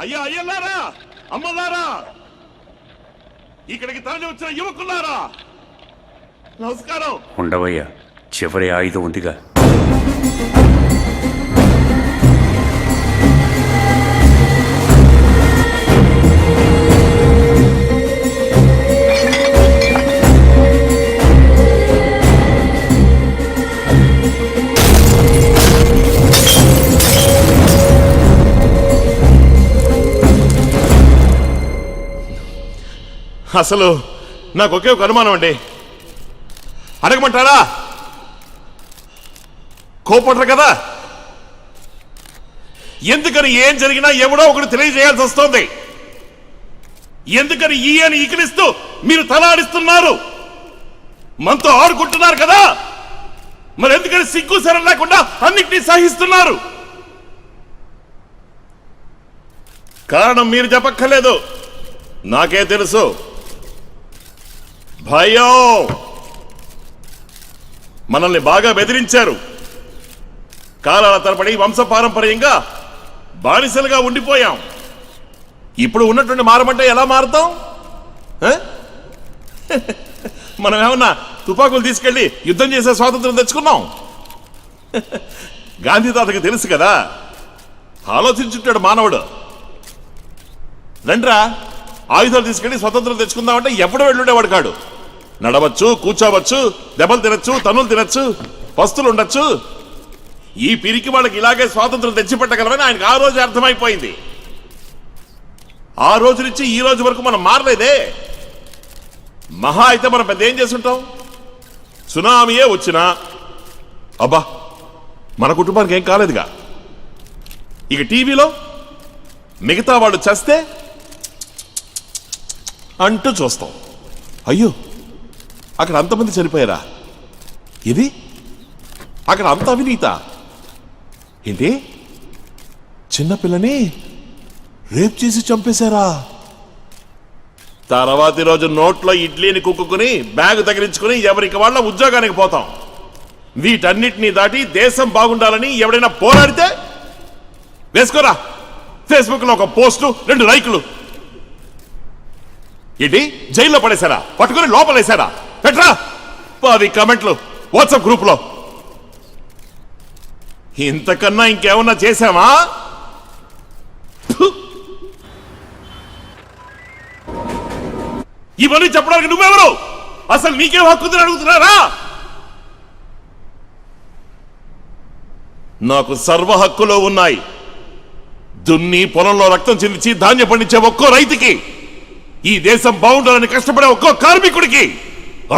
అయ్యా అయ్యల్లారా అమ్మలారా ఇక్కడికి తరలి వచ్చిన యువకులారా నమస్కారం. ఉండవయ్యా చివరి ఆయుధం ఉందిగా. అసలు నాకు ఒకే ఒక అనుమానం అండి. అడగమంటారా? కోపడరు కదా? ఎందుకని ఏం జరిగినా ఎవడో ఒకటి తెలియజేయాల్సి వస్తోంది. ఎందుకని ఈ అని ఇకిలిస్తూ మీరు తలాడిస్తున్నారు? మనతో ఆడుకుంటున్నారు కదా? మరి ఎందుకని సిగ్గు సరం లేకుండా అన్నింటినీ సహిస్తున్నారు? కారణం మీరు చెప్పక్కర్లేదు. నాకే తెలుసు. భయం! మనల్ని బాగా బెదిరించారు. కాలాల తరబడి వంశపారంపర్యంగా బానిసలుగా ఉండిపోయాం. ఇప్పుడు ఉన్నటువంటి మారమంటే ఎలా మారుతాం? మనం ఏమన్నా తుపాకులు తీసుకెళ్ళి యుద్ధం చేసే స్వాతంత్రం తెచ్చుకున్నాం? గాంధీ తాతకి తెలుసు కదా? ఆలోచించుంటాడు మానవుడు. రండ్రా ఆయుధాలు తీసుకెళ్ళి స్వతంత్రం తెచ్చుకుందామంటే ఎప్పుడు వెళ్ళుండేవాడు కాడు. నడవచ్చు కూర్చోవచ్చు దెబ్బలు తినచ్చు తనులు తినచ్చు పస్తులు ఉండొచ్చు. ఈ పిరికి వాళ్ళకి ఇలాగే స్వాతంత్రం తెచ్చిపెట్టగలమని ఆయనకు ఆ రోజు అర్థమైపోయింది. ఆ రోజు నుంచి ఈ రోజు వరకు మనం మారలేదే. మహా అయితే మనం పెద్ద ఏం చేస్తుంటాం? సునామీయే వచ్చినా అబ్బా మన కుటుంబానికి ఏం కాలేదుగా? ఇక టీవీలో మిగతా వాళ్ళు చేస్తే అంటూ చూస్తాం. అయ్యో అక్కడ అంతమంది చనిపోయారా? ఇది అక్కడ అంత అవినీత? ఏంటి? చిన్నపిల్లని రేప్ చేసి చంపేశారా? తర్వాతి రోజు నోట్లో ఇడ్లీని కుక్కుని బ్యాగ్ తగిలించుకుని ఎవరికి వాళ్ళ ఉద్యోగానికి పోతాం. వీటన్నిటినీ దాటి దేశం బాగుండాలని ఎవడైనా పోరాడితే వేసుకోరా. ఫేస్బుక్లో ఒక పోస్టు రెండు లైకులు. ఏంటి? జైల్లో పడేశారా? పట్టుకుని లోపలేశారా? పెట్రా పది కమెంట్లు వాట్సాప్ గ్రూప్లో. ఇంతకన్నా ఇంకేమన్నా చేశామా ఇవన్నీ చెప్పడానికి నువ్వెవరు? అసలు నీకేం హక్కుందని అడుగుతున్నారా? నాకు సర్వ హక్కులు ఉన్నాయి. దున్ని పొలంలో రక్తం చెందించి ధాన్యం పండించే ఒక్కో రైతుకి ఈ దేశం బాగుండాలని కష్టపడే ఒక్కో కార్మికుడికి.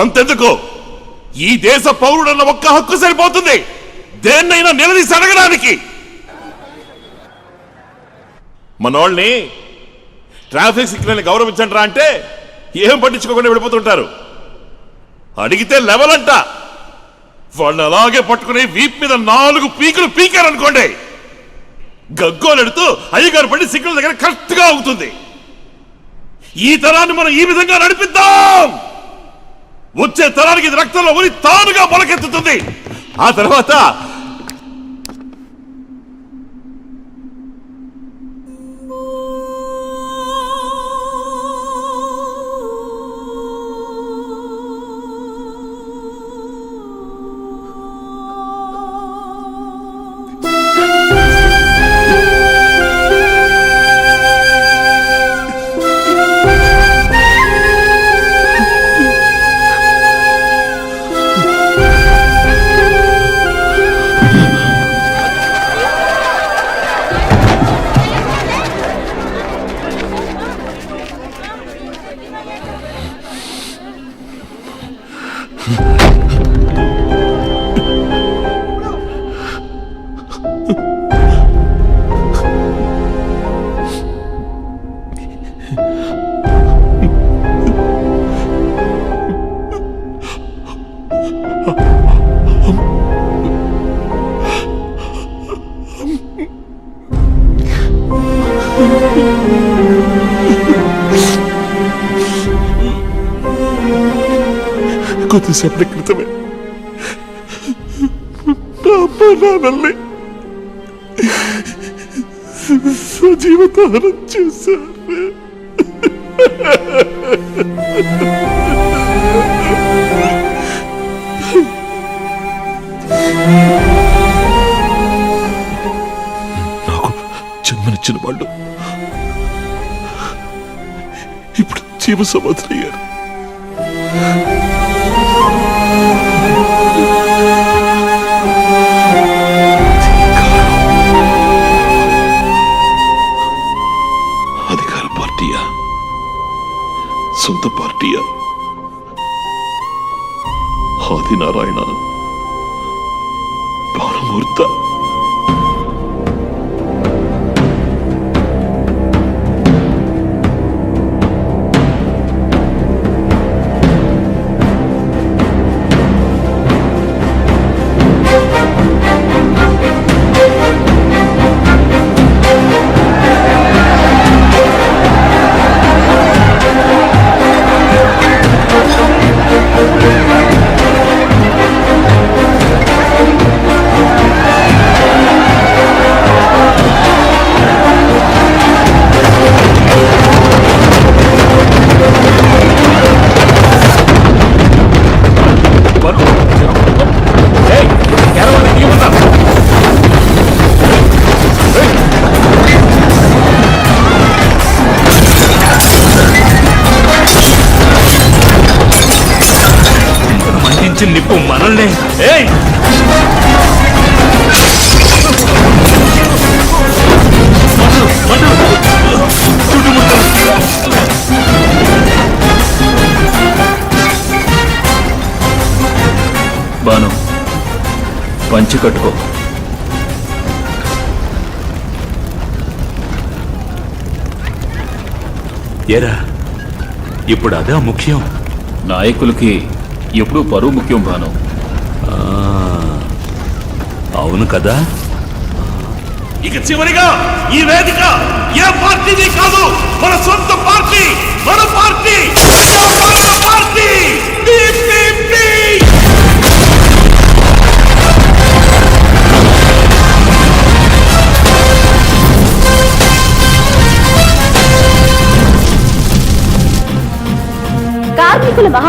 అంతెందుకు? ఈ దేశ పౌరుడన్న ఒక్క హక్కు సరిపోతుంది. దేన్నైనా నిలదీసి అడగడానికి మనోళ్ళని ట్రాఫిక్ సిగ్నల్ని గౌరవించండి అంటే ఏం పట్టించుకోకుండా వెళ్ళిపోతుంటారు. అడిగితే లెవెల్ అంట వాళ్ళు అలాగే పట్టుకుని వీప్ మీద నాలుగు పీకులు పీకారనుకోండి. గగ్గోలెడుతూ అయ్యగారు పడి సిగ్నల్ దగ్గర కరెక్ట్గా అవుతుంది ఈ తరాన్ని మనం ఈ విధంగా నడిపిద్దాం! వచ్చే తరానికి ఇది రక్తంలో ఉని తానుగా మొలకెత్తుతుంది. ఆ తర్వాత కొద్దిసేపటి క్రితమే నా అమ్మ నాన్నల్ని జీవితానం చేశారు నాకు జన్మనిచ్చిన వాళ్ళు ఇప్పుడు జీవ సమాధులయ్యారు అధికార పార్టీయా? సొంత పార్టీయా? ఆదినారాయణ మండించిన నిప్పు మనల్నే. ఏయ్! బాను పంచి కట్టుకో. ఏరా ఇప్పుడు అదే ముఖ్యం? నాయకులకి ఎప్పుడూ పరువు ముఖ్యం భాను. అవును కదా? ఇక చివరిగా ఈ వేదిక ఏ పార్టీది కాదు మన సొంత పార్టీ మన పార్టీ మన పార్టీ.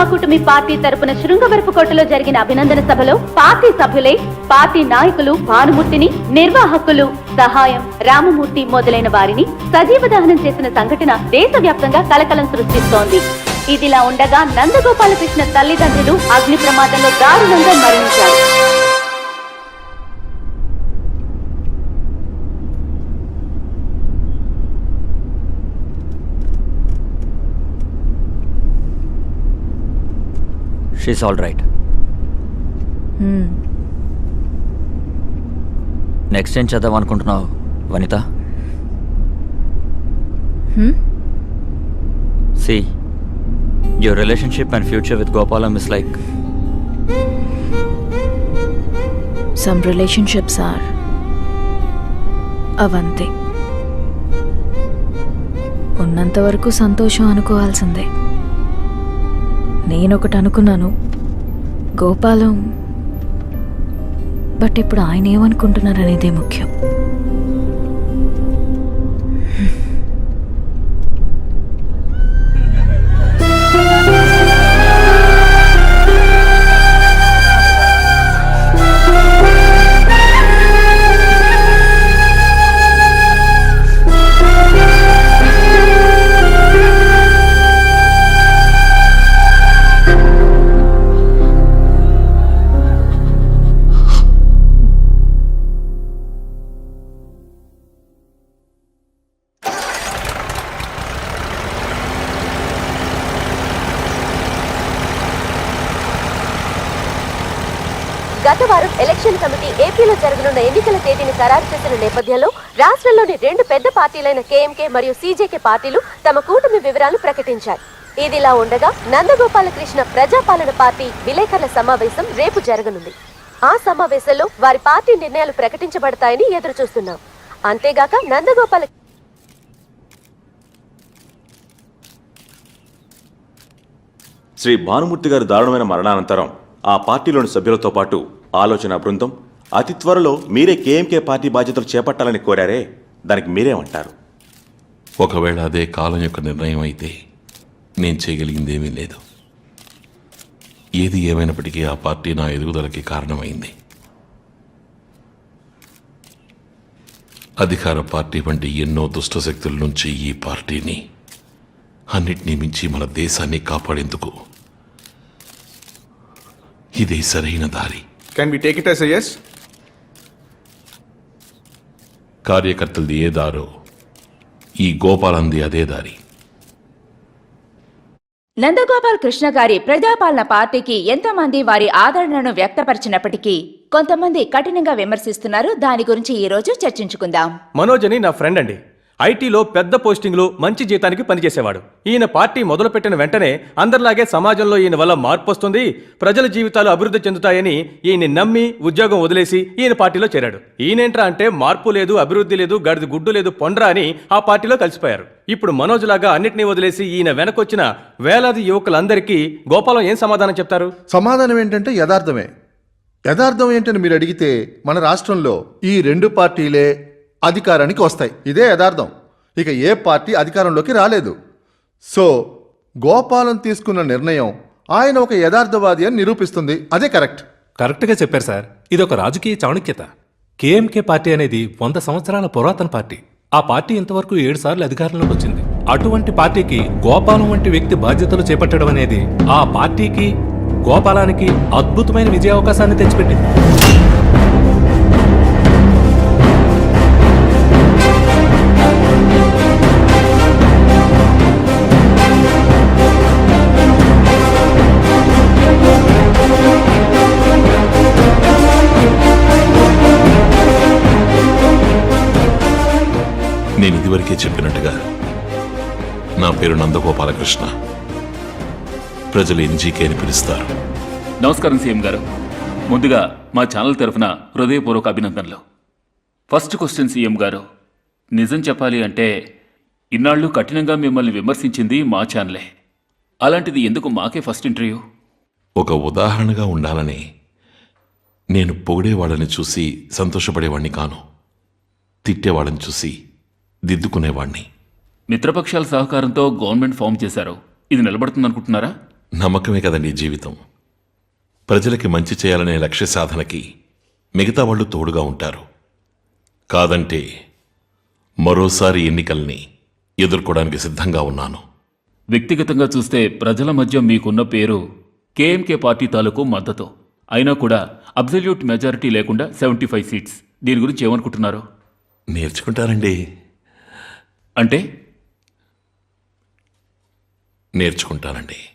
మహాకూటమి పార్టీ తరపున శృంగవరపుకోటలో జరిగిన అభినందన సభలో పార్టీ సభ్యులే పార్టీ నాయకులు భానుమూర్తిని నిర్వాహకులు సహాయం రామమూర్తి మొదలైన వారిని సజీవ దహనం చేసిన సంఘటన దేశవ్యాప్తంగా కలకలం సృష్టిస్తోంది. ఇదిలా ఉండగా నందగోపాలకృష్ణ తల్లిదండ్రులు అగ్ని ప్రమాదంలో దారుణంగా మరణించారు. షీస్ ఆల్ రైట్ నెక్స్ట్ ఏం చేద్దాం అనుకుంటున్నావు Vanitha? See your relationship and future with Gopalam is like some relationships are అవంతే ఉన్నంత వరకు సంతోషం అనుకోవాల్సిందే. నేనొకటి అనుకున్నాను. గోపాలం బట్ ఇప్పుడు ఆయన ఏమనుకుంటున్నారనేదే ముఖ్యం. ఖరారు చేసిన నేపథ్యంలో రాష్ట్రంలోని రెండు పెద్ద పార్టీలైన కేఎంకే మరియు సీజేకే పార్టీలు తమ కూటమి వివరాలు ప్రకటించాయి. ఇదిలా ఉండగా నందగోపాలకృష్ణ ప్రజాపాలన పార్టీ విలేకరుల సమావేశం రేపు జరగనుంది. ఆ సమావేశంలో వారి పార్టీ నిర్ణయాలు ప్రకటించబడతాయని ఎదురుచూస్తున్నాం. అంతేగాక నందగోపాల శ్రీ భానుమూర్తి గారి దారుణమైన మరణానంతరం ఆ పార్టీలోని సభ్యులతో పాటు ఆలోచన బృందం అతి త్వరలో మీరే కేఎంకే పార్టీ బాధ్యతలు చేపట్టాలని కోరారే దానికి మీరేమంటారు ఒకవేళ అదే కాలం యొక్క నిర్ణయం అయితే నేను చేయగలిగిందేమీ లేదు. ఏది ఏమైనప్పటికీ ఆ పార్టీ నా ఎదుగుదలకి కారణమైంది. అధికార పార్టీ వంటి ఎన్నో దుష్టశక్తుల నుంచి ఈ పార్టీని అన్నిటినీ మించి మన దేశాన్ని కాపాడేందుకు ఇదే సరైన దారి. We take it as a yes? కార్యకర్తలది ఏ దారో ఈ గోపాలంది అదే దారి. నందగోపాల్ కృష్ణ గారి ప్రజాపాలన పార్టీకి ఎంతమంది వారి ఆదరణను వ్యక్తపరిచినప్పటికీ కొంతమంది కఠినంగా విమర్శిస్తున్నారు. దాని గురించి ఈ రోజు చర్చించుకుందాం. మనోజ్ అని నా ఫ్రెండ్ అండి. ఐటీలో పెద్ద పోస్టింగ్లు మంచి జీతానికి పనిచేసేవాడు. ఈయన పార్టీ మొదలుపెట్టిన వెంటనే అందరిలాగే సమాజంలో ఈయన వల్ల మార్పు వస్తుంది ప్రజల జీవితాలు అభివృద్ధి చెందుతాయని ఈయన్ని నమ్మి ఉద్యోగం వదిలేసి ఈయన పార్టీలో చేరాడు. ఈయనేంట్రా అంటే మార్పు లేదు అభివృద్ధి లేదు గడిది గుడ్డు లేదు పొండ్రా అని ఆ పార్టీలో కలిసిపోయారు. ఇప్పుడు మనోజ్ లాగా అన్నిటినీ వదిలేసి ఈయన వెనకొచ్చిన వేలాది యువకులందరికీ గోపాలం ఏం సమాధానం చెప్తారు? సమాధానం ఏంటంటే యథార్థమే. యథార్థం ఏంటని మీరు అడిగితే మన రాష్ట్రంలో ఈ రెండు పార్టీలే అధికారానికి వస్తాయి. ఇదే యథార్థం. ఇక ఏ పార్టీ అధికారంలోకి రాలేదు. సో గోపాలం తీసుకున్న నిర్ణయం ఆయన ఒక యథార్థవాది అని నిరూపిస్తుంది. అదే కరెక్ట్. కరెక్ట్గా చెప్పారు సార్. ఇది ఒక రాజకీయ చాణక్యత. కేఎంకే పార్టీ అనేది వంద సంవత్సరాల పురాతన పార్టీ. ఆ పార్టీ ఇంతవరకు ఏడు సార్లు అధికారంలోకి వచ్చింది. అటువంటి పార్టీకి గోపాలం వంటి వ్యక్తి బాధ్యతలు చేపట్టడం అనేది ఆ పార్టీకి గోపాలానికి అద్భుతమైన విజయావకాశాన్ని తెచ్చిపెట్టింది. నేను ఇదివరకే చెప్పినట్టుగా నా పేరు నందగోపాలకృష్ణ. ప్రజలు ఎన్జీకే అని పిలుస్తారు. నమస్కారం సీఎం గారు. ముందుగా మా ఛానల్ తరఫున హృదయపూర్వక అభినందనలు. ఫస్ట్ క్వశ్చన్ సీఎం గారు నిజం చెప్పాలి అంటే ఇన్నాళ్ళు కఠినంగా మిమ్మల్ని విమర్శించింది మా ఛానలే. అలాంటిది ఎందుకు మాకే ఫస్ట్ ఇంటర్వ్యూ? ఒక ఉదాహరణగా ఉండాలని నేను పొగిడేవాళ్ళని చూసి సంతోషపడేవాణ్ణి కాను. తిట్టేవాళ్ళని చూసి దిద్దుకునేవాణ్ణి. మిత్రపక్షాల సహకారంతో గవర్నమెంట్ ఫామ్ చేశారు. ఇది నిలబడుతుందనుకుంటున్నారా? నమ్మకమే కదండి జీవితం. ప్రజలకి మంచి చేయాలనే లక్ష్య సాధనకి మిగతా వాళ్ళు తోడుగా ఉంటారు. కాదంటే మరోసారి ఎన్నికల్ని ఎదుర్కోవడానికి సిద్ధంగా ఉన్నాను. వ్యక్తిగతంగా చూస్తే ప్రజల మధ్య మీకున్న పేరు కేఎంకే పార్టీ తాలూకు మద్దతు. అయినా కూడా అబ్జల్యూట్ మెజారిటీ లేకుండా సెవెంటీ ఫైవ్ సీట్స్. దీని గురించి ఏమనుకుంటున్నారు? నేర్చుకుంటారండి. అంటే? నేర్చుకుంటానండి.